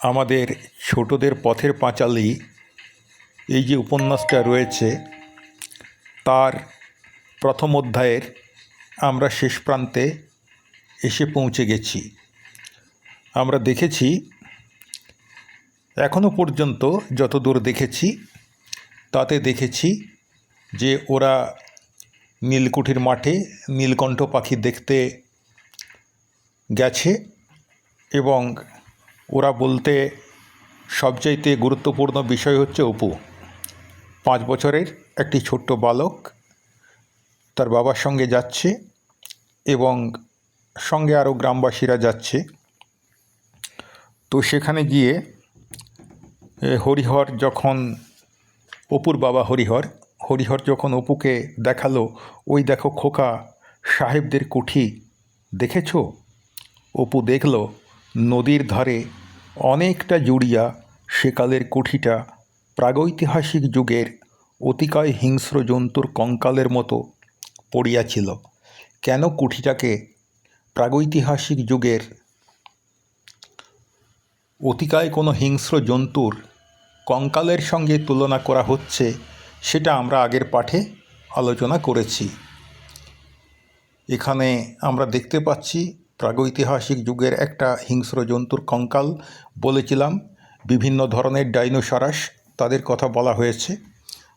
আমাদের ছোটদের পথের পাঁচালী, এই যে উপন্যাসটা রয়েছে, তার প্রথম অধ্যায়ের আমরা শেষ প্রান্তে এসে পৌঁছে গেছি। আমরা দেখেছি এখনও পর্যন্ত যতদূর দেখেছি, তাতে দেখেছি যে ওরা নীলকুঠির মাঠে নীলকণ্ঠ পাখি দেখতে গেছে এবং ওরা বলতে সবচাইতে গুরুত্বপূর্ণ বিষয় হচ্ছে অপু। পাঁচ বছরের একটি ছোট্ট বালক তার বাবার সঙ্গে যাচ্ছে এবং সঙ্গে আরও গ্রামবাসীরা যাচ্ছে। তো সেখানে গিয়ে হরিহর যখন অপুর বাবা হরিহর হরিহর যখন অপুকে দেখাল, ওই দেখো খোকা, সাহেবদের কুঠি, দেখেছ? অপু দেখল, নদীর ধারে অনেকটা জুড়িয়া সেকালের কুঠিটা প্রাগৈতিহাসিক যুগের অতিকায় হিংস্র জন্তুর কঙ্কালের মতো পড়িয়াছিল। কেন কুঠিটাকে প্রাগৈতিহাসিক যুগের অতিকায় কোনো হিংস্র জন্তুর কঙ্কালের সঙ্গে তুলনা করা হচ্ছে, সেটা আমরা আগের পাঠে আলোচনা করেছি। এখানে আমরা দেখতে পাচ্ছি প্রাগৈতিহাসিক যুগের একটা হিংস্র জন্তুর কঙ্কাল বলেছিলাম। বিভিন্ন ধরনের ডাইনোসরাস তাদের কথা বলা হয়েছে।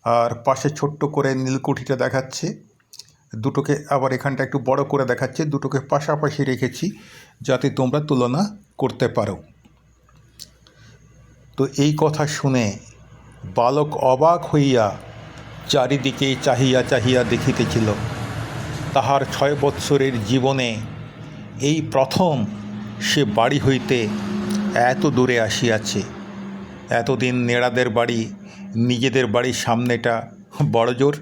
আর পাশে ছোট্ট করে নীলকুঠিটা দেখাচ্ছে। দুটোকে আবার এখানটা একটু বড় করে দেখাচ্ছে। দুটোকে পাশাপাশি রেখেছি যাতে তোমরা তুলনা করতে পারো। তো এই কথা শুনে বালক অবাক হইয়া চারিদিকে চাহিয়া চাহিয়া দেখিতেছিল। তাহার ছয় বৎসরের জীবনে এই প্রথম সে বাড়ি হইতে এত দূরে আসিয়াছে। এতদিন নেড়াদের বাড়ি, নিজেদের বাড়ির সামনেটা বড়জোর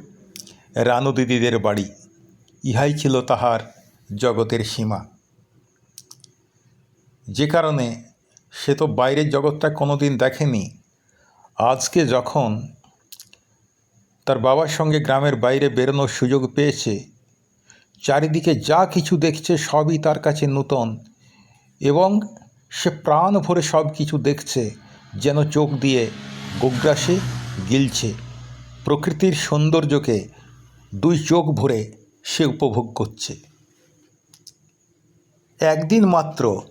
রানু দিদিদের বাড়ি, ইহাই ছিল তাহার জগতের সীমা। যে কারণে সে তো বাইরের জগৎটা কোনোদিন দেখেনি। আজকে যখন তার বাবার সঙ্গে গ্রামের বাইরে বেরোনোর সুযোগ পেয়েছে চারিদিকে যা কিছু দেখছে সবই তার কাছে নূতন এবং সে প্রাণ ভরে সব কিছু দেখছে, যেন চোখ দিয়ে গোগ্রাসে গিলছে। প্রকৃতির সৌন্দর্যকে দুই চোখ ভরে সে উপভোগ করছে। একদিন মাত্র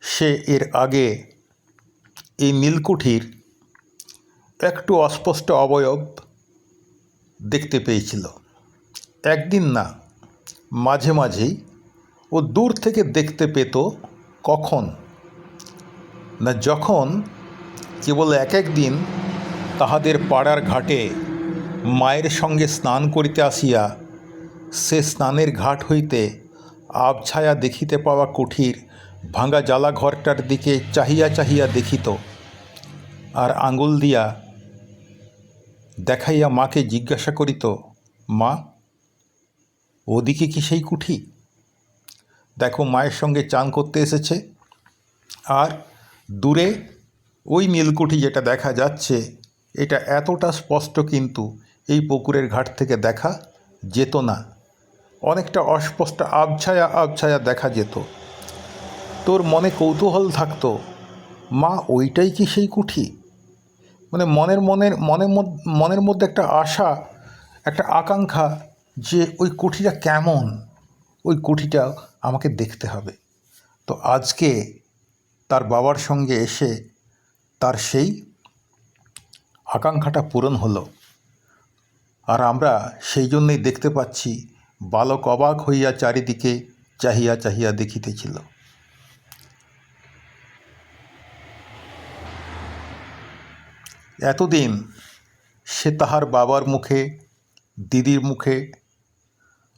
সে এর আগে এই নীলকুঠির একটু অস্পষ্ট অবয়ব দেখতে পেয়েছিল। একদিন না মাঝে মাঝেই ও দূর থেকে দেখতে পেত কখন। না যখন কেবল এক এক দিন তাহাদের পাড়ার ঘাটে মায়ের সঙ্গে স্নান করিতে আসিয়া সে স্নানের ঘাট হইতে আবছায়া দেখিতে পাওয়া কুঠির ভাঙা জ্বালা ঘরটার দিকে চাহিয়া চাহিয়া দেখিত আর আঙুল দিয়া দেখাইয়া মাকে জিজ্ঞাসা করিত, মা ওদিকে কি সেই কুঠি? দেখো মায়ের সঙ্গে চান করতে এসেছে। আর দূরে ওই নীলকুঠি যেটা দেখা যাচ্ছে, এটা এতটা স্পষ্ট কিন্তু এই পুকুরের ঘাট থেকে দেখা যেত না। অনেকটা অস্পষ্ট আবছায়া আবছায়া দেখা যেত। তোর মনে কৌতূহল থাকতো, মা, ওইটাই কি সেই কুঠি? মানে মনের মনের মনের মনের মধ্যে একটা আশা, একটা আকাঙ্ক্ষা যে ওই কুঠিটা কেমন, ওই কুঠিটা আমাকে দেখতে হবে। তো আজকে তার বাবার সঙ্গে এসে তার সেই আকাঙ্ক্ষাটা পূরণ হলো। আর আমরা সেই জন্যই দেখতে পাচ্ছি, বালক অবাক হইয়া চারিদিকে চাহিয়া চাহিয়া দেখিতেছিল। এতদিন সে তাহার বাবার মুখে, দিদির মুখে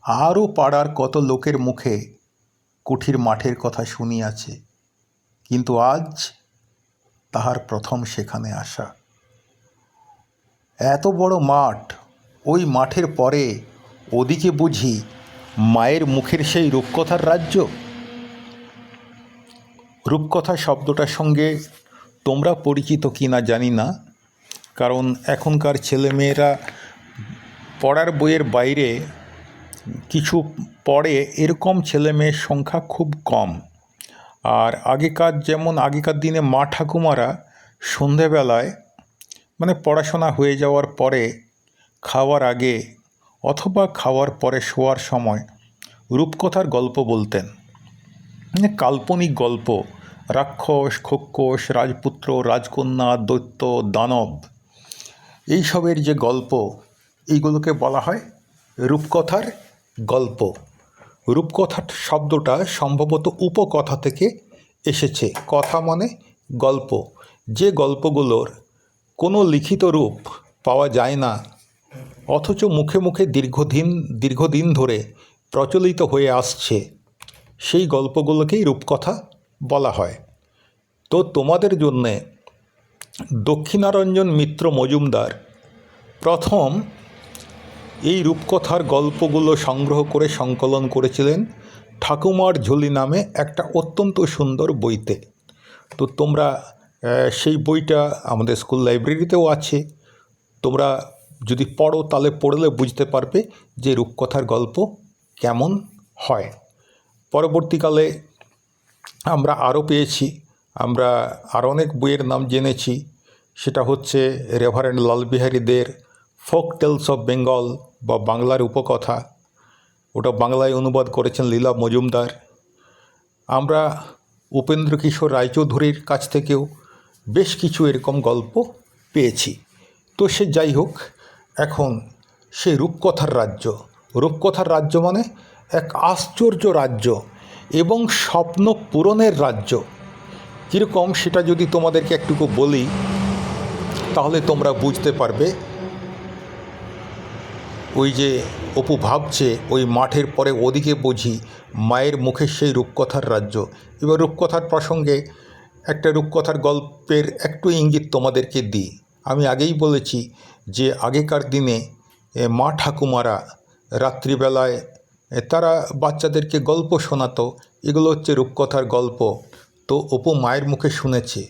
আরও পাড়ার কত লোকের মুখে কুঠির মাঠের কথা শুনিয়াছে, কিন্তু আজ তাহার প্রথম সেখানে আসা। এত বড় মাঠ, ওই মাঠের পরে ওদিকে বুঝি মায়ের মুখের সেই রূপকথার রাজ্য? রূপকথা শব্দটার সঙ্গে তোমরা পরিচিত কি না জানি না, কারণ এখনকার ছেলেমেয়েরা পড়ার বইয়ের বাইরে কিছু পড়ে এরকম ছেলে মেয়ের সংখ্যা খুব কম। আর আগেকার যেমন আগেকার দিনে মা ঠাকুমারা সন্ধেবেলায় মানে পড়াশোনা হয়ে যাওয়ার পরে খাওয়ার আগে অথবা খাওয়ার পরে শোয়ার সময় রূপকথার গল্প বলতেন। মানে কাল্পনিক গল্প। রাক্ষস, খোক্ষস, রাজপুত্র, রাজকন্যা, দৈত্য, দানব এইসবের যে গল্প, এইগুলোকে বলা হয় রূপকথার গল্প। রূপকথা শব্দটা সম্ভবত উপকথা থেকে এসেছে। কথা মানে গল্প। যে গল্পগুলোর কোনো লিখিত রূপ পাওয়া যায় না, অথচ মুখে মুখে দীর্ঘদিন দীর্ঘদিন ধরে প্রচলিত হয়ে আসছে, সেই গল্পগুলোকেই রূপকথা বলা হয়। তো তোমাদের জন্যে দক্ষিণারঞ্জন মিত্র মজুমদার প্রথম এই রূপকথার গল্পগুলো সংগ্রহ করে সংকলন করেছিলেন ঠাকুমার ঝুলি নামে একটা অত্যন্ত সুন্দর বইতে। তো তোমরা সেই বইটা আমাদের স্কুল লাইব্রেরিতেও আছে। তোমরা যদি পড়ো তাহলে পড়লে বুঝতে পারবে যে রূপকথার গল্প কেমন হয়। পরবর্তীকালে আমরা আরও পেয়েছি, আমরা আরও অনেক বইয়ের নাম জেনেছি। সেটা হচ্ছে রেভারেন্ড লালবিহারীদের ফোক টেলস অফ বেঙ্গল বা বাংলার উপকথা, ওটা বাংলায় অনুবাদ করেছেন লীলা মজুমদার। আমরা উপেন্দ্র কিশোর রায়চৌধুরীর কাছ থেকেও বেশ কিছু এরকম গল্প পেয়েছি। তো সে যাই হোক, এখন সে রূপকথার রাজ্য। রূপকথার রাজ্য মানে এক আশ্চর্য রাজ্য এবং স্বপ্ন পূরণের রাজ্য। কীরকম সেটা যদি তোমাদেরকে একটুকু বলি, তাহলে তোমরা বুঝতে পারবে ওই যে অপু ভাবছে, ওই মাঠের পরে ওদিকে বুঝি মায়ের মুখে সেই রূপকথার রাজ্য। এবার রূপকথার প্রসঙ্গে একটা রূপকথার গল্পের একটু ইঙ্গিত তোমাদেরকে দিই। আমি আগেই বলেছি যে আগেকার দিনে মা ঠাকুমারা রাত্রিবেলায় তারা বাচ্চাদেরকে গল্প শোনাতো, এগুলো হচ্ছে রূপকথার গল্প। তো অপু মায়ের মুখে শুনেছে,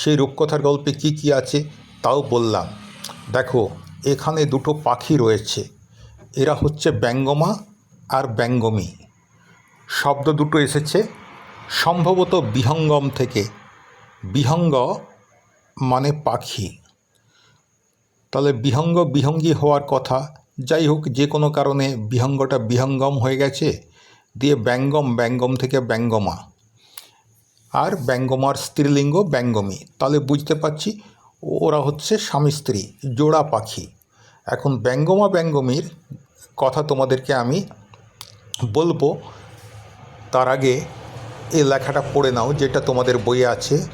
সেই রূপকথার গল্পে কি কি আছে তাও বললাম। দেখো, এখানে দুটো পাখি রয়েছে। এরা হচ্ছে ব্যঙ্গমা আর ব্যঙ্গমী। শব্দ দুটো এসেছে। সম্ভবত বিহঙ্গম থেকে। বিহঙ্গ মানে পাখি। তাহলে বিহঙ্গ বিহঙ্গী হওয়ার কথা। যাই হোক, যে কোনো কারণে বিহঙ্গটা বিহঙ্গম হয়ে গেছে। দিয়ে ব্যঙ্গম ব্যঙ্গম থেকে ব্যঙ্গমা। আর ব্যঙ্গমার স্ত্রীলিঙ্গ ব্যঙ্গমী। তাহলে বুঝতে পারছি, ওরা হচ্ছে স্বামী স্ত্রী, জোড়া পাখি। এখন ব্যঙ্গমা ব্যঙ্গমীর কথা তোমাদেরকে আমি বলব। তার আগে এই লেখাটা পড়ে নাও, যেটা তোমাদের বইয়ে আছে।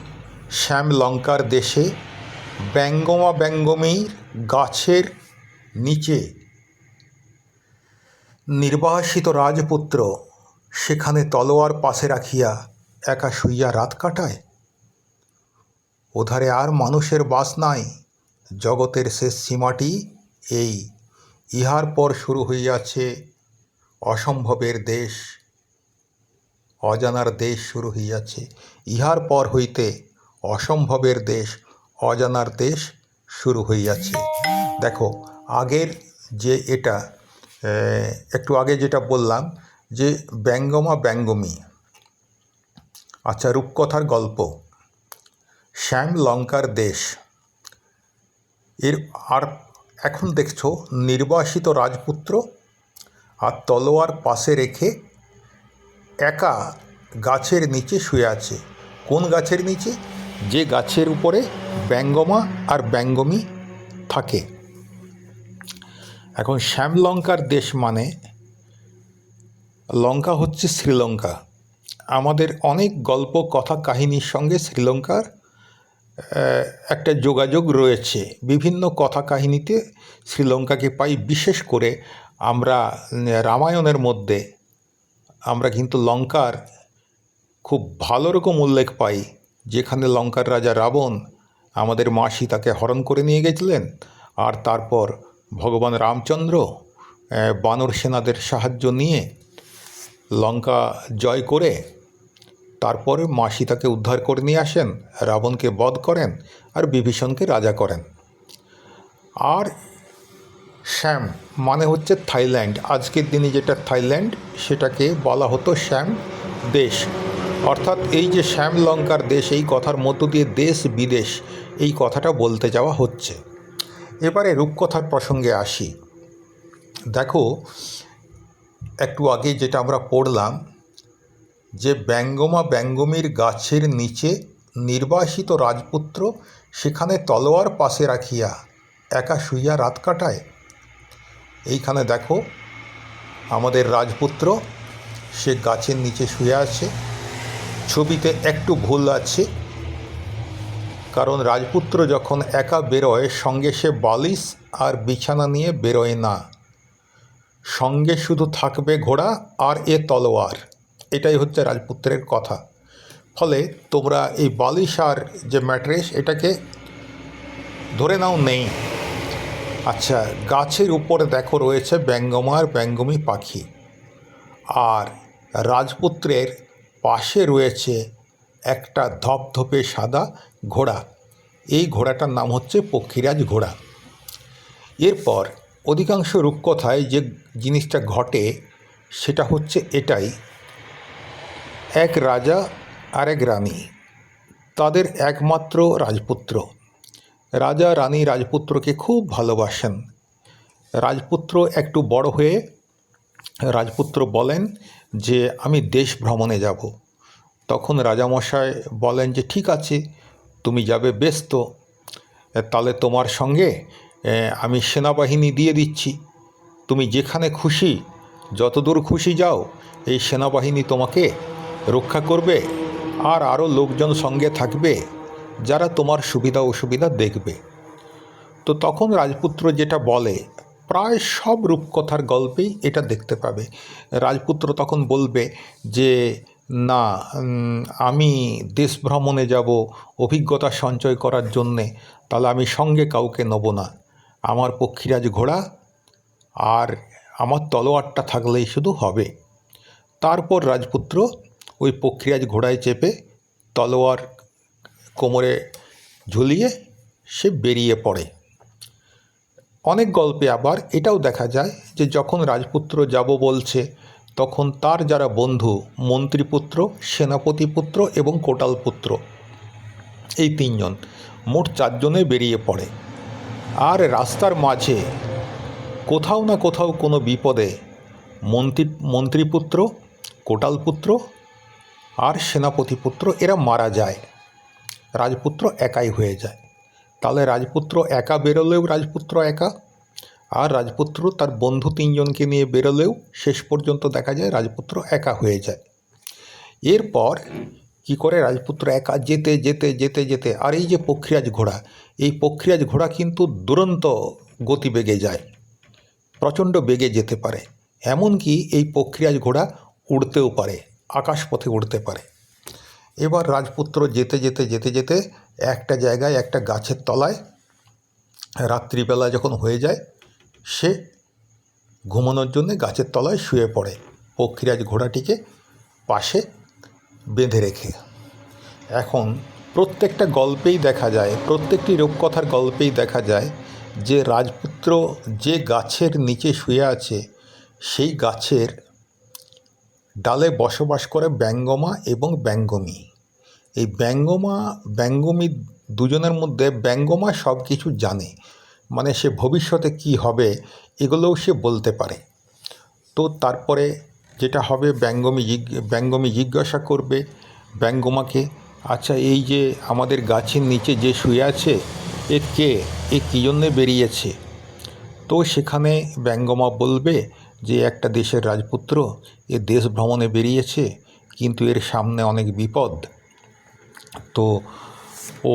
শ্যাম লঙ্কার দেশে ব্যঙ্গমা ব্যঙ্গমীর গাছের নিচে নির্বাসিত রাজপুত্র সেখানে তলোয়ার পাশে রাখিয়া একা শুইয়া রাত কাটায়। ওধারে আর মানুষের বাস নাই, জগতের শেষ সীমাটি এই, ইহার পর শুরু হইয়াছে অসম্ভবের দেশ, অজানার দেশ শুরু হইয়াছে। ইহার পর হইতে অসম্ভবের দেশ, অজানার দেশ শুরু হইয়াছে। দেখো, আগের যে এটা একটু আগে যেটা বললাম যে ব্যঙ্গমা ব্যঙ্গমী। আচ্ছা রূপকথার গল্প। শ্যাম লঙ্কার দেশ। এর আর এখন দেখছ নির্বাসিত রাজপুত্র আর তলোয়ার পাশে রেখে একা গাছের নিচে শুয়ে আছে। কোন গাছের নিচে? যে গাছের উপরে ব্যঙ্গমা আর ব্যঙ্গমী থাকে। এখন শ্যামলঙ্কার দেশ মানে লঙ্কা হচ্ছে শ্রীলঙ্কা। আমাদের অনেক গল্প, কথা, কাহিনীর সঙ্গে শ্রীলঙ্কার একটা যোগাযোগ রয়েছে। বিভিন্ন কথা কাহিনীতে শ্রীলঙ্কাকে পাই, বিশেষ করে আমরা রামায়ণের মধ্যে আমরা কিন্তু লঙ্কার খুব ভালো রকম উল্লেখ পাই, যেখানে লঙ্কার রাজা রাবণ আমাদের মা সীতাকে হরণ করে নিয়ে গেছিলেন আর তারপর ভগবান রামচন্দ্র বানর সেনাদের সাহায্য নিয়ে লঙ্কা জয় করে তারপরে মা সীতাকে উদ্ধার করে নিয়ে আসেন, রাবণকে বধ করেন আর বিভীষণকে রাজা করেন। আর শ্যাম মানে হচ্ছে থাইল্যান্ড। আজকের দিনে যেটা থাইল্যান্ড, সেটাকে বলা হতো শ্যাম দেশ। অর্থাৎ এই যে শ্যাম লঙ্কার দেশ, এই কথার মধ্য দিয়ে দেশ বিদেশ, এই কথাটা বলতে যাওয়া হচ্ছে। এবারে রূপকথার প্রসঙ্গে আসি। দেখো, একটু আগে যেটা আমরা পড়লাম যে ব্যঙ্গমা ব্যঙ্গমীর গাছের নিচে নির্বাসিত রাজপুত্র সেখানে তলোয়ার পাশে রাখিয়া একা শুইয়া রাত কাটায়। এইখানে দেখো, আমাদের রাজপুত্র সে গাছের নিচে শুয়ে আছে। ছবিতে একটু ভুল আছে, কারণ রাজপুত্র যখন একা বেরোয়, সঙ্গে সে বালিশ আর বিছানা নিয়ে বেরোয় না। সঙ্গে শুধু থাকবে ঘোড়া আর এ তলোয়ার। এটাই হচ্ছে রাজপুত্রের কথা। ফলে তোমরা এই বালিশ আর যে ম্যাট্রেস, এটাকে ধরে নাও নেই। আচ্ছা গাছের উপরে দেখো রয়েছে ব্যঙ্গমার ব্যঙ্গমী পাখি। আর রাজপুত্রের পাশে রয়েছে একটা ধপধপে সাদা ঘোড়া। এই ঘোড়াটার নাম হচ্ছে পক্ষীরাজ ঘোড়া। এরপর অধিকাংশ রূপকথায় যে জিনিসটা ঘটে, সেটা হচ্ছে এটাই। এক রাজা আর এক রানী। তাদের একমাত্র রাজপুত্র। রাজা, রানী, রাজপুত্রকে খুব ভালোবাসেন। রাজপুত্র একটু বড় হয়ে রাজপুত্র বলেন যে, আমি দেশ ভ্রমণে যাব। তখন রাজামশাই বলেন যে, ঠিক আছে, তুমি যাবে বেশ তো তাহলে তোমার সঙ্গে আমি সেনাবাহিনী দিয়ে দিচ্ছি। তুমি যেখানে খুশি, যতদূর খুশি যাও, এই সেনাবাহিনী তোমাকে রক্ষা করবে আর আরও লোকজন সঙ্গে থাকবে যারা তোমার সুবিধা অসুবিধা দেখবে। তো তখন রাজপুত্র যেটা বলে, প্রায় সব রূপকথার গল্পেই এটা দেখতে পাবে। রাজপুত্র তখন বলবে যে, না আমি দেশ ভ্রমণে যাব অভিজ্ঞতা সঞ্চয় করার জন্যে, তাহলে আমি সঙ্গে কাউকে নেব না। আমার পক্ষীরাজ ঘোড়া আর আমার তলোয়ারটা থাকলেই শুধু হবে। তারপর রাজপুত্র ওই পক্ষীরাজ ঘোড়ায় চেপে তলোয়ার কোমরে ঝুলিয়ে সে বেরিয়ে পড়ে। অনেক গল্পে আবার এটাও দেখা যায় যে যখন রাজপুত্র যাব বলছে, তখন তার যারা বন্ধু, মন্ত্রীপুত্র, সেনাপতিপুত্র এবং কোটালপুত্র, এই তিনজন মোট চারজনে বেরিয়ে পড়ে। আর রাস্তার মাঝে কোথাও না কোথাও কোনো বিপদে মন্ত্রী, মন্ত্রীপুত্র, কোটালপুত্র আর সেনাপতিপুত্র এরা মারা যায়। রাজপুত্র একাই হয়ে যায়। তাহলে রাজপুত্র একা বেরোলেও রাজপুত্র একা? আর রাজপুত্র তার বন্ধু তিনজনকে নিয়ে বেরোলেও শেষ পর্যন্ত দেখা যায় রাজপুত্র একা হয়ে যায়। এরপর কি করে রাজপুত্র একা যেতে যেতে যেতে যেতে? আর এই যে পক্ষীরাজ ঘোড়া, এই পক্ষীরাজ ঘোড়া কিন্তু দুরন্ত গতিবেগে যায়, প্রচণ্ড বেগে যেতে পারে। এমনকি এই পক্ষীরাজ ঘোড়া উড়তেও পারে। আকাশপথে উড়তে পারে। এবার রাজপুত্র যেতে যেতে যেতে যেতে একটা জায়গায় একটা গাছের তলায় রাত্রিবেলা যখন হয়ে যায়, সে ঘুমানোর জন্য গাছের তলায় শুয়ে পড়ে। পক্ষীরাজ ঘোড়াটিকে পাশে বেঁধে রেখে। এখন প্রত্যেকটা গল্পেই দেখা যায়, প্রত্যেকটি রূপকথার গল্পেই দেখা যায় যে রাজপুত্র যে গাছের নিচে শুয়ে আছে, সেই গাছের ডালে বসবাস করে ব্যঙ্গমা এবং ব্যঙ্গমী। এই ব্যঙ্গমা, ব্যঙ্গমী দুজনের মধ্যে ব্যঙ্গমা সব কিছু জানে মানে সে ভবিষ্যতে কি হবে এগুলোও সে বলতে পারে। তো তারপরে যেটা হবে ব্যঙ্গমী ব্যঙ্গমী জিজ্ঞাসা করবে ব্যঙ্গমাকে আচ্ছা এই যে আমাদের গাছের নিচে যে শুয়ে আছে, এ কে? এ কী জন্যে বেরিয়েছে? তো সেখানে ব্যঙ্গমা বলবে যে একটা দেশের রাজপুত্র এ দেশ ভ্রমণে বেরিয়েছে, কিন্তু এর সামনে অনেক বিপদ। তো ও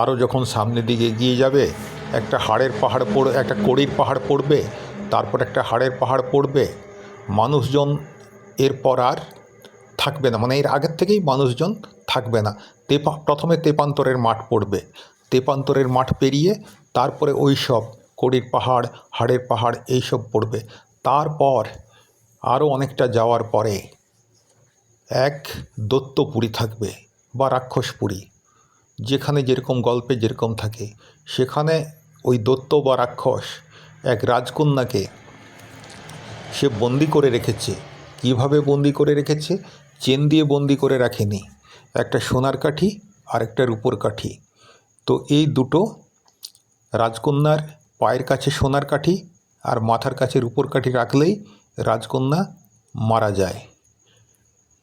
আরও যখন সামনের দিকে এগিয়ে যাবে, একটা হাড়ের পাহাড় পড়ে, একটা কড়ির পাহাড় পড়বে, তারপর একটা হাড়ের পাহাড় পড়বে, মানুষজন এরপর আর থাকবে না। মানে এর আগের থেকেই মানুষজন থাকবে না। তেপা, প্রথমে তেপান্তরের মাঠ পড়বে। তেপান্তরের মাঠ পেরিয়ে তারপরে ওই সব কড়ির পাহাড়, হাড়ের পাহাড় এইসব পড়বে। তারপর আরও অনেকটা যাওয়ার পরে এক দত্তপুরী থাকবে বা রাক্ষসপুরী। যেখানে যেরকম গল্পে যেরকম থাকে, সেখানে ওই দত্ত বা রাক্ষস এক রাজকন্যাকে সে বন্দি করে রেখেছে। কীভাবে বন্দি করে রেখেছে? চেন দিয়ে বন্দি করে রাখেনি। একটা সোনার কাঠি আর একটা রূপোর কাঠি। তো এই দুটো রাজকন্যার পায়ের কাছে সোনার কাঠি আর মাথার কাছে রূপোর কাঠি রাখলেই রাজকন্যা মারা যায়।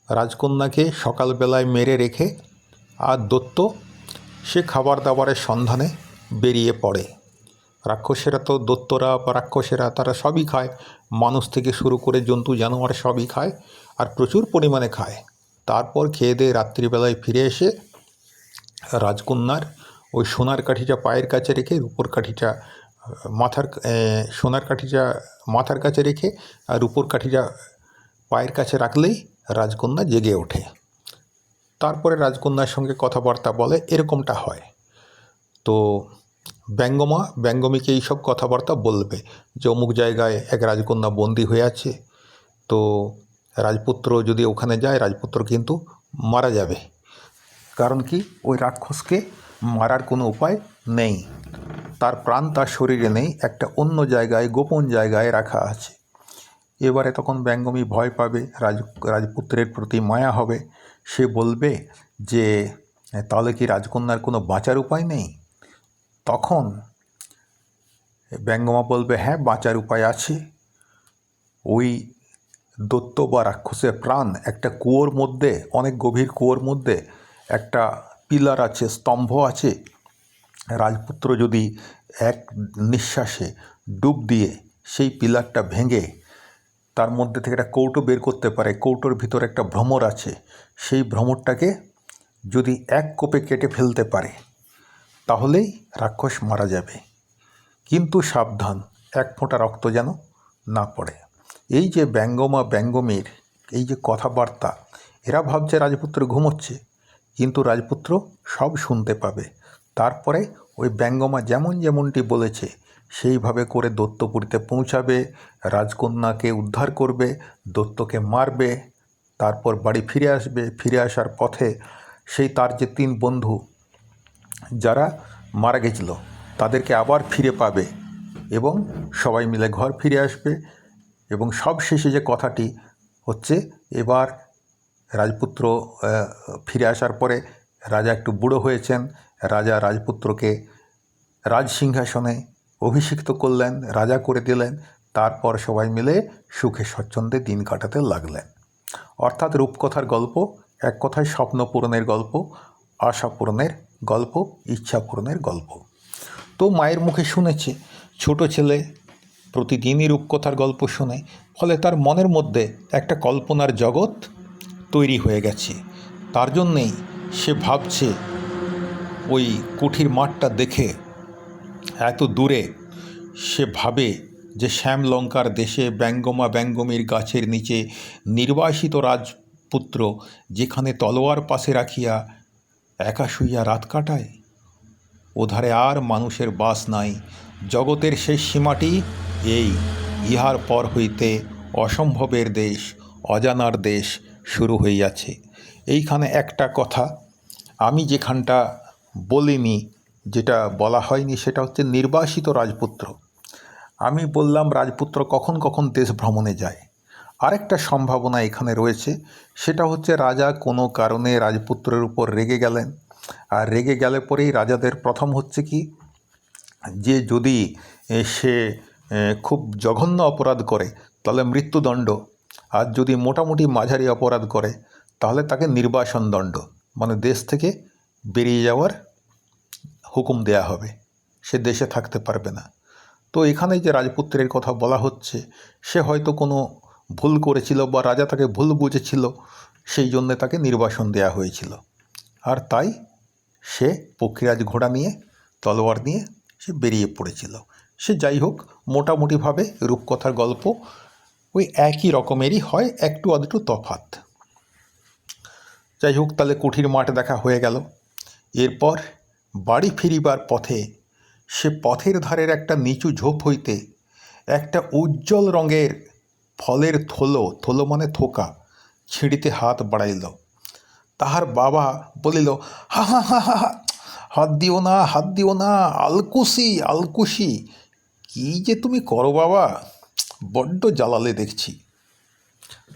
রাজকন্যাকে সকালবেলায় মেরে রেখে আর দত্ত সে খাবার দাবারের সন্ধানে বেরিয়ে পড়ে। রাক্ষসেরা তো দত্তরা বা রাক্ষসেরা, তারা সবই খায়। মানুষ থেকে শুরু করে জন্তু, জানোয়ার সবই খায় আর প্রচুর পরিমাণে খায়। তারপর খেয়ে দিয়ে রাত্রিবেলায় ফিরে এসে রাজকন্যার ওই সোনার কাঠিটা পায়ের কাছে রেখে রূপোর কাঠিটা মাথার সোনার কাঠিটা মাথার কাছে রেখে আর রূপোর কাঠিটা পায়ের কাছে রাখলেই রাজকন্যা জেগে ওঠে। তারপরে রাজকন্যার সঙ্গে কথাবার্তা বলে, এরকমটা হয়। তো ব্যঙ্গমা, ব্যঙ্গমীকে এইসব কথাবার্তা বলবে যে অমুক জায়গায় এক রাজকন্যা বন্দী হয়ে আছে, তো রাজপুত্র যদি ওখানে যায়, রাজপুত্র কিন্তু মারা যাবে। কারণ কি? ওই রাক্ষসকে মারার কোনো উপায় নেই। তার প্রাণ তার শরীরে নেই, একটা অন্য জায়গায়, গোপন জায়গায় রাখা আছে। এবারে তখন ব্যঙ্গমী ভয় পাবে, রাজ, রাজপুত্রের প্রতি মায়া হবে। সে বলবে যে, তাহলে কি রাজকন্যার কোনো বাঁচার উপায় নেই? তখন ব্যঙ্গমা বলবে হ্যাঁ বাঁচার উপায় আছে। ওই দত্ত বা রাক্ষসের প্রাণ একটা কুয়োর মধ্যে, অনেক গভীর কুয়োর মধ্যে একটা পিলার আছে, স্তম্ভ আছে রাজপুত্র যদি এক নিঃশ্বাসে ডুব দিয়ে সেই পিলারটা ভেঙে তার মধ্যে থেকে একটা কৌটো বের করতে পারে, কৌটোর ভিতর একটা ভ্রমর আছে, সেই ভ্রমরটাকে যদি এক কোপে কেটে ফেলতে পারে, তাহলেই রাক্ষস মারা যাবে। কিন্তু সাবধান, এক ফোঁটা রক্ত যেন না পড়ে। এই যে ব্যঙ্গমা ব্যঙ্গমীর, এই যে কথাবার্তা, এরা ভাবছে রাজপুত্র ঘুমোচ্ছে, কিন্তু রাজপুত্র সব শুনতে পাবে। তারপরে ওই ব্যঙ্গমা যেমন যেমনটি বলেছে, সেইভাবে করে দত্তপুরীতে পৌঁছাবে, রাজকন্যাকে উদ্ধার করবে, দত্তকে মারবে, তারপর বাড়ি ফিরে আসবে। ফিরে আসার পথে সেই তার যে তিন বন্ধু, যারা মারা গেছিল, তাদেরকে আবার ফিরে পাবে এবং সবাই মিলে ঘর ফিরে আসবে এবং সব শেষে যে কথাটি হচ্ছে, এবার রাজপুত্র ফিরে আসার পরে রাজা একটু বুড়ো হয়েছেন, রাজা রাজপুত্রকে রাজসিংহাসনে অভিষিক্ত করলেন, রাজা করে দিলেন, তারপর সবাই মিলে সুখে স্বচ্ছন্দে দিন কাটাতে লাগলেন। অর্থাৎ রূপকথার গল্প, এক কথায় স্বপ্ন পূরণের গল্প, আশা পূরণের গল্প, ইচ্ছা পূরণের গল্প। তো মায়ের মুখে শুনেছে, ছোট ছেলে প্রতিদিনই রূপকথার গল্প শুনে, ফলে তার মনের মধ্যে একটা কল্পনার জগৎ তৈরি হয়ে গেছে। তার জন্যেই সে ভাবছে, ওই কুঠির মাঠটা দেখে এত দূরে সে ভাবে যে শ্যামলঙ্কার দেশে ব্যঙ্গমা ব্যঙ্গমীর গাছের নিচে নির্বাসিত রাজপুত্র যেখানে তলোয়ার পাশে রাখিয়া একা শুইয়া রাত কাটায়। ওধারে আর মানুষের বাস নাই। জগতের শেষ সীমাটি এই ইহার পর হইতে অসম্ভবের দেশ, অজানার দেশ শুরু হইয়াছে। এইখানে একটা কথা আমি যেখানটা বলিনি, যেটা বলা হয়নি, সেটা হচ্ছে নির্বাসিত রাজপুত্র। আমি বললাম, রাজপুত্র কখন কখন দেশ ভ্রমণে যায়? আরেকটা সম্ভাবনা এখানে রয়েছে, সেটা হচ্ছে রাজা কোনো কারণে রাজপুত্রের উপর রেগে গেলেন। আর রেগে গেলে পরেই রাজাদের প্রথম হচ্ছে কি, যে যদি সে খুব জঘন্য অপরাধ করে, তাহলে মৃত্যুদণ্ড। আর যদি মোটামুটি মাঝারি অপরাধ করে, তাহলে তাকে নির্বাসন দণ্ড মানে দেশ থেকে বেরিয়ে যাওয়ার হুকুম দেয়া হবে। সে দেশে থাকতে পারবে না। তো এখানে যে রাজপুত্রের কথা বলা হচ্ছে, সে হয়তো কোনো ভুল করেছিল বা রাজা তাকে ভুল বুঝেছিল, সেই জন্যে তাকে নির্বাসন দেয়া হয়েছিল। আর তাই সে পক্ষীরাজ ঘোড়া নিয়ে, তলোয়ার নিয়ে সে বেরিয়ে পড়েছিল। সে যাই হোক, মোটামুটিভাবে রূপকথার গল্প ওই একই রকমেরই হয়, একটু আধটু তফাত যাই হোক, তাহলে কুঠির মাঠ দেখা হয়ে গেল। এরপর বাড়ি ফিরিবার পথে সে পথের ধারের একটা নিচু ঝোপ হইতে একটা উজ্জ্বল রঙের ফলের থলো থলো মানে থোকা, ছিঁড়িতে হাত বাড়াইল। তাহার বাবা বলিল, হা হা হা হা হাত দিও না, হাত দিও না, আলকুশি আলকুশি, কি যে তুমি করো বাবা, বড্ড জ্বালালে দেখছি।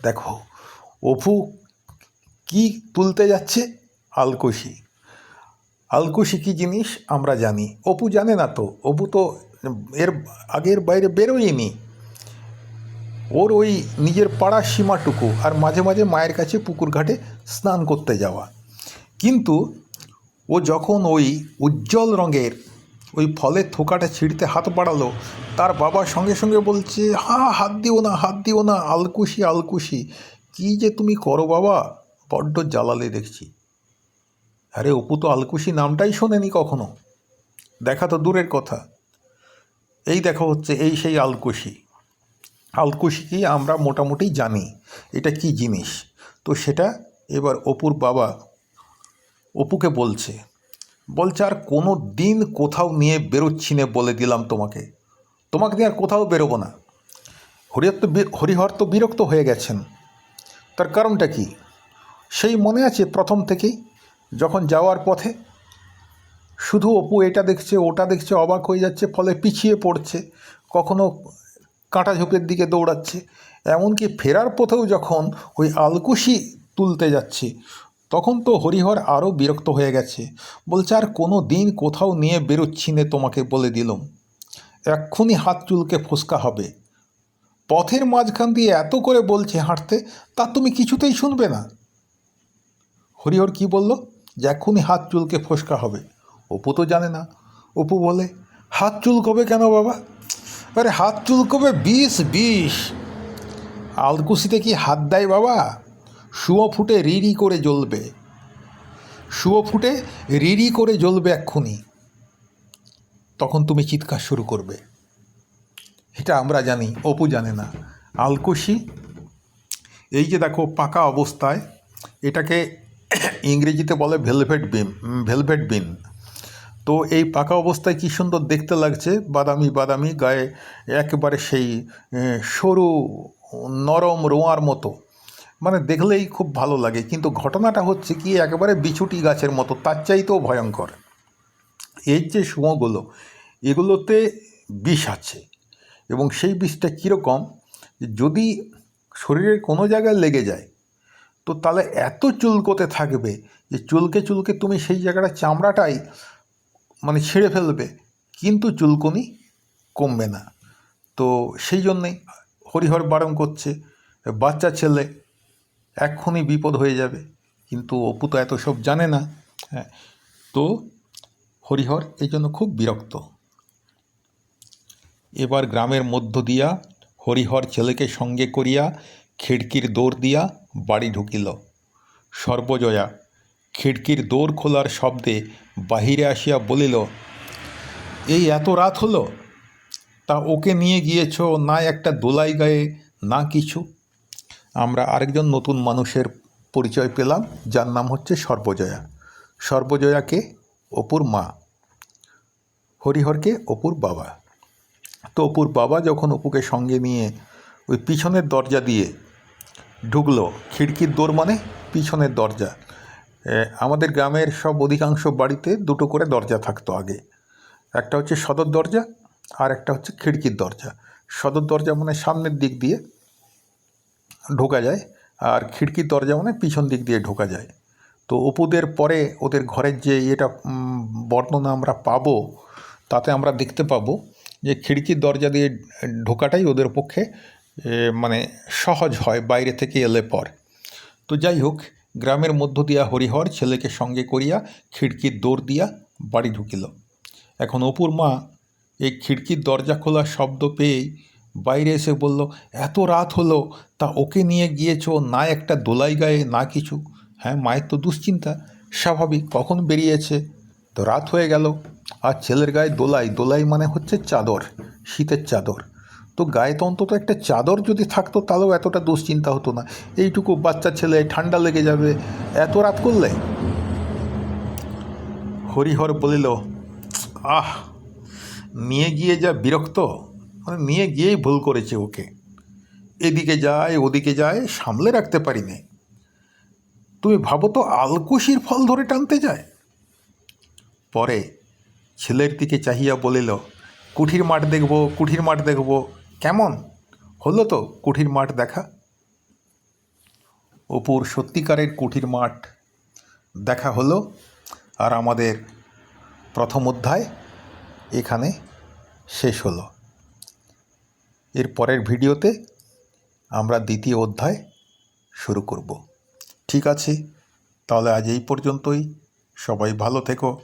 দেখো অপু কি তুলতে যাচ্ছে? আলকুশি। আলকুশি কি জিনিস? আমরা জানি। অপু জানে না তো। অপু তো এর আগের বাইরে বেরোয়নি। ওর ওই নিজের পাড়ার সীমাটুকু আর মাঝে মাঝে মায়ের কাছে পুকুর ঘাটে স্নান করতে যাওয়া। কিন্তু ও যখন ওই উজ্জ্বল রঙের ওই ফলের থোকাটা ছিঁড়তে হাত বাড়ালো, তার বাবা সঙ্গে সঙ্গে বলছে, হা, হাত দিও না, হাত দিও না। আলকুশি আলকুশি। কী যে তুমি করো বাবা? বড্ড জ্বালালে দেখছি। আরে, অপু তো আলকুশি নামটাই শোনেনি কখনো। দেখা তো দূরের কথা। এই দেখা হচ্ছে, এই সেই আলকুশি। আলকুশি কি আমরা মোটামুটি জানি, এটা কি জিনিস? তো সেটা এবার অপুর বাবা অপুকে বলছে বলছে, আর কোনো দিন কোথাও নিয়ে বেরোচ্ছি না বলে দিলাম তোমাকে। তোমাকে নিয়ে আর কোথাও বেরোবো না। হরিহর তো হরিহর তো বিরক্ত হয়ে গেছেন। তার কারণটা কি? সেই মনে আছে প্রথম থেকেই, যখন যাওয়ার পথে? শুধু অপু এটা দেখছে, ওটা দেখছে, অবাক হয়ে যাচ্ছে, ফলে পিছিয়ে পড়ছে, কখনো কাঁটা ঝোপের দিকে দৌড়াচ্ছে। এমনকি ফেরার পথেও যখন ওই আলকুশি তুলতে যাচ্ছে, তখন তো হরিহর আরও বিরক্ত হয়ে গেছে। বলছে, আর কোনো দিন কোথাও নিয়ে বেরোচ্ছি নে তোমাকে বলে দিলাম। এক্ষুনি হাত চুলকে ফোসকা হবে। পথের মাঝখান দিয়ে এত করে বলছে হাঁটতে, তা তুমি কিছুতেই শুনবে না। হরিহর কি বলল? যে এক্ষুনি হাত চুলকে ফোসকা হবে। অপু তো জানে না। অপু বলে, হাত চুলকবে কেন বাবা? আরে হাত চুলকবে বিষ বিষ। আলকুশিতে কি হাত দেয় বাবা? শুয়ো ফুটে রিরি করে জ্বলবে। শুয়ো ফুটে রিরি করে জ্বলবে এক্ষুনি। তখন তুমি চিৎকার শুরু করবে। এটা আমরা জানি, অপু জানে না। আলকুশি, এই যে দেখো, পাকা অবস্থায় এটাকে ইংরেজিতে বলে ভেলভেট বিন ভেলভেট বিন। তো এই পাকা অবস্থায় কী সুন্দর দেখতে লাগছে? বাদামি বাদামি, গায়ে একেবারে সেই সরু, নরম রোঁয়ার মতো। মানে দেখলেই খুব ভালো লাগে। কিন্তু ঘটনাটা হচ্ছে কি, একেবারে বিছুটি গাছের মতো, তার চাইতেও ভয়ঙ্কর। এর যে শুঁয়োগুলো, এগুলোতে বিষ আছে। এবং সেই বিষটা কীরকম, যদি শরীরের কোনো জায়গায় লেগে যায় তো তাহলে এত চুলকোতে থাকবে? যে চুলকে চুলকে তুমি সেই জায়গাটা চামড়াটাই মানে ছিঁড়ে ফেলবে, কিন্তু চুলকনি কমবে না। তো সেই জন্যেই হরিহর বারণ করছে, বাচ্চা ছেলে, এক্ষুনি বিপদ হয়ে যাবে। কিন্তু অপু তো এত সব জানে না হ্যাঁ। তো হরিহর এই জন্য খুব বিরক্ত। এবার গ্রামের মধ্য দিয়া হরিহর ছেলেকে সঙ্গে করিয়া খিড়কির দৌড় দিয়া বাড়ি ঢুকিল। সর্বজয়া খিড়কির দৌড় খোলার শব্দে বাহিরে আসিয়া বলিল, এই এত রাত হলো? তা ওকে নিয়ে গিয়েছ না একটা দোলাই গায়ে, না কিছু? আমরা আরেকজন নতুন মানুষের পরিচয় পেলাম, যার নাম হচ্ছে সর্বজয়া। সর্বজয়াকে অপুর মা, হরিহরকে অপুর বাবা। তো অপুর বাবা যখন অপুকে সঙ্গে নিয়ে ওই পিছনের দরজা দিয়ে ঢুকলো খিড়কির দোর মানে পিছনের দরজা। আমাদের গ্রামের সব অধিকাংশ বাড়িতে দুটো করে দরজা থাকতো আগে। একটা হচ্ছে সদর দরজা আর একটা হচ্ছে খিড়কির দরজা। সদর দরজা মানে সামনের দিক দিয়ে ঢোকা যায় আর খিড়কির দরজা মানে পিছন দিক দিয়ে ঢোকা যায়। তো অপুদের পরে ওদের ঘরের যে এটা বর্ণনা আমরা পাবো, তাতে আমরা দেখতে পাবো যে খিড়কির দরজা দিয়ে ঢোকাটাই ওদের পক্ষে মানে সহজ হয় বাইরে থেকে এলে পর। তো যাই হোক, গ্রামের মধ্য দিয়া হরিহর ছেলেকে সঙ্গে করিয়া খিড়কির দৌড় দিয়া বাড়ি ঢুকিল। এখন অপুর মা এই খিড়কির দরজা খোলার শব্দ পেয়েই বাইরে এসে বলল, এত রাত হলো, তা ওকে নিয়ে গিয়েছো না একটা দোলাই গায়ে, না কিছু? হ্যাঁ মায়ের তো দুশ্চিন্তা, স্বাভাবিক, কখন বেরিয়েছে? তো রাত হয়ে গেল, আর ছেলের গায়ে দোলাই দোলাই মানে হচ্ছে চাদর, শীতের চাদর। তো গায়ে তো অন্তত একটা চাদর যদি থাকতো, তাহলেও এতটা দুশ্চিন্তা হতো না। এইটুকু বাচ্চা ছেলে ঠান্ডা লেগে যাবে, এত রাত করলে? হরিহর বলিল, আহ, নিয়ে গিয়ে যা বিরক্ত মানে নিয়ে গিয়েই ভুল করেছে ওকে। এদিকে যায়, ওদিকে যায়, সামলে রাখতে পারি নে তুমি ভাবো তো আলকুশির ফল ধরে টানতে যায়? পরে ছেলের দিকে চাহিয়া বলিল, কুঠির মাঠ দেখব, কুঠির মাঠ দেখব কেমন? হলো তো কুঠির মাঠ দেখা? অপুর সত্যিকারের কুঠির মাঠ দেখা হলো আর আমাদের প্রথম অধ্যায় এখানে শেষ হলো। এর পরের ভিডিওতে আমরা দ্বিতীয় অধ্যায় শুরু করব। ঠিক আছে? তাহলে আজ এই পর্যন্তই। সবাই ভালো থেকো।